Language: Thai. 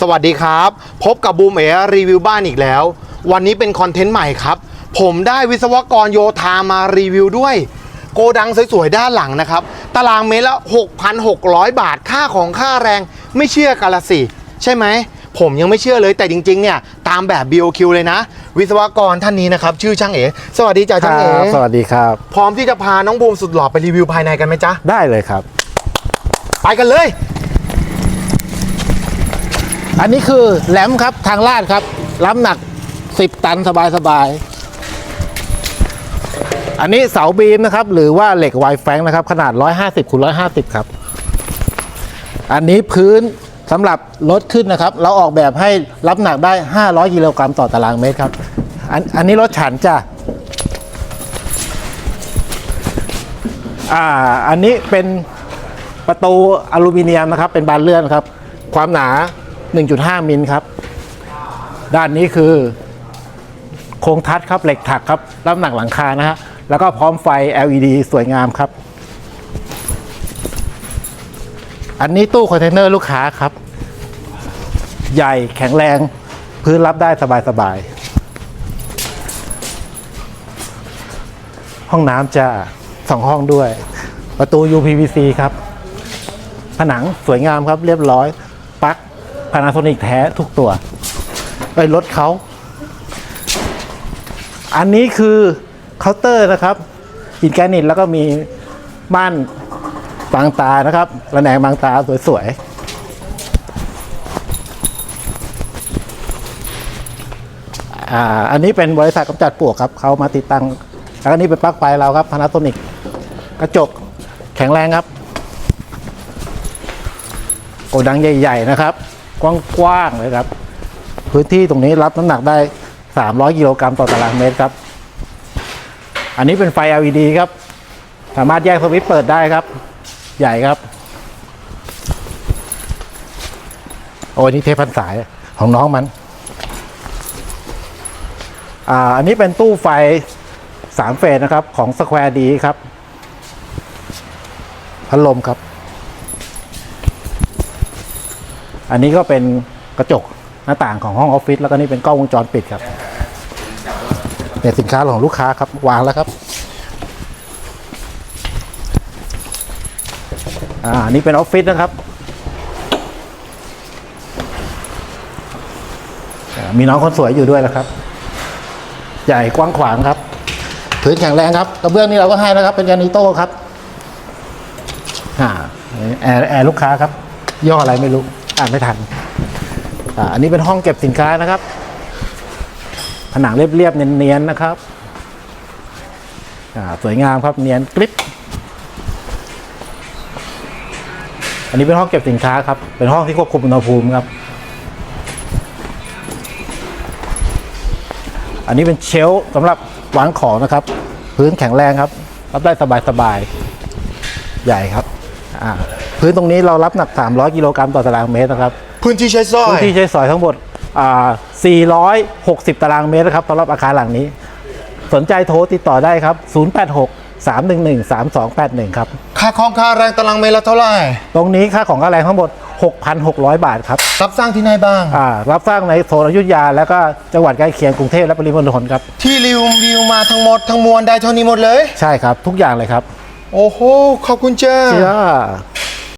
สวัสดีครับ พบกับบูมเอรีวิวบ้านอีกแล้ว วันนี้เป็นคอนเทนต์ใหม่ครับ ผมได้วิศวกรโยธามารีวิวด้วย โกดังสวยๆด้านหลังนะครับ ตารางเมตรละ 6,600 บาทค่าของค่าแรงไม่เชื่อกันละสิ ใช่ไหม ผมยังไม่เชื่อเลยแต่จริง ๆ เนี่ยตามแบบ BOQ เลยนะ วิศวกรท่านนี้นะครับ ชื่อช่างเอ๋สวัสดีจ้าช่างเอ๋ครับสวัสดีครับ พร้อมที่จะพาน้องบูมสุดหล่อไปรีวิวภายในกันไหมจ๊ะได้เลยครับ ไปกันเลย อันนี้คือแหลมครับทางลาดครับรับหนัก 10 ตันสบายสบายๆอันนี้เสาบีมนะครับ หรือว่าเหล็กไวแฟงนะครับ ขนาด 150คูณ150 ครับ อันนี้พื้นสำหรับรถขึ้นนะครับ เราออกแบบให้รับหนักได้ 500กิโลกรัมต่อตารางเมตรครับ อันอันนี้รถฉันจ้ะอ่าอันนี้เป็นประตูอลูมิเนียมนะครับ เป็นบานเลื่อนครับ ความหนา 1.5 มิลครับ ด้านนี้คือโครงทัดครับเหล็กถักครับรับหนักหลังคานะฮะแล้วก็พร้อมไฟ LED สวยงามครับ อันนี้ตู้คอนเทนเนอร์ลูกค้าครับ ใหญ่แข็งแรงพื้นรับได้สบายๆ ห้องน้ำจะสองห้องด้วย ประตู UPVC ครับ ผนังสวยงามครับเรียบร้อยปลั๊ก พานาโซนิกแท้ทุกตัวไปรถเขา อันนี้คือเคาน์เตอร์นะครับหินแกนิตแล้วก็มีม่านบางตานะครับระแนงบางตาสวยๆอ่าอันนี้เป็นบริษัทกำจัดปลวกครับเขามาติดตั้งแล้วอันนี้เป็นปลั๊กไฟเราครับพานาโซนิกกระจกแข็งแรงครับโกดังใหญ่ ๆ นะครับ กว้างๆเลยครับ พื้นที่ตรงนี้รับน้ำหนักได้ 300 กิโลกรัมต่อตารางเมตรครับ อันนี้เป็นไฟ LED ครับ สามารถแยกสวิตช์เปิดได้ครับ ใหญ่ครับ โอ้นี่เทพันสายของน้องมัน อ่า อันนี้เป็นตู้ไฟ 3 เฟสนะครับ ของสแควร์ดีครับพัดลมครับ อันนี้ก็เป็นกระจกหน้าต่างของห้องออฟฟิศแล้วก็นี่เป็นกล้องวงจรปิดครับเนี่ยสินค้าของลูกค้าครับวางแล้วครับอ่านี่เป็นออฟฟิศนะครับ มีน้องคนสวยอยู่ด้วยนะครับ ใหญ่กว้างขวางครับพื้นแข็งแรงครับกระเบื้องนี่เราก็ให้นะครับ เป็นยานิโต้ครับอ่าแอร์แอร์ลูกค้าครับย่ออะไรไม่รู้ อ่านไม่ทันอ่าอันนี้เป็นห้องเก็บสินค้านะครับ ผนังเรียบๆเนียนๆนะครับอ่าสวยงามครับเนียนกริบอันนี้เป็นห้องเก็บสินค้าครับ เป็นห้องที่ควบคุมอุณหภูมิครับ อันนี้เป็นเชลสำหรับวางของนะครับ พื้นแข็งแรงครับ รับได้สบายๆ ใหญ่ครับ อ่า พื้นตรงนี้เรารับหนัก 300 กิโลกรัมต่อตารางเมตรนะครับพื้นที่ใช้สร้อพื้ยนที่ใช้สอยทั้งหมดอ่า460 ตารางเมตรนะครับสำหรับอาคารหลังนี้ สนใจโทรติดต่อได้ครับ 086 311 3281 ครับ ค่าคองค่าแรงตารางเมตรละเท่าไหร่ตรงนี้ค่าของค่าแรงทั้งหมด 6,600 บาทครับรับสร้างที่ไหนบ้าง อ่ารับสร้างในโซนอยุธยา แล้วก็จังหวัดใกล้เคียงกรุงเทพและปริมณฑลครับ ที่รีวิวรีวิวมาทั้งหมดทั้งมวลได้เท่านี้หมดเลย ใช่ครับ ทุกอย่างเลยครับ โอ้โหขอบคุณเจ้า เชื่อ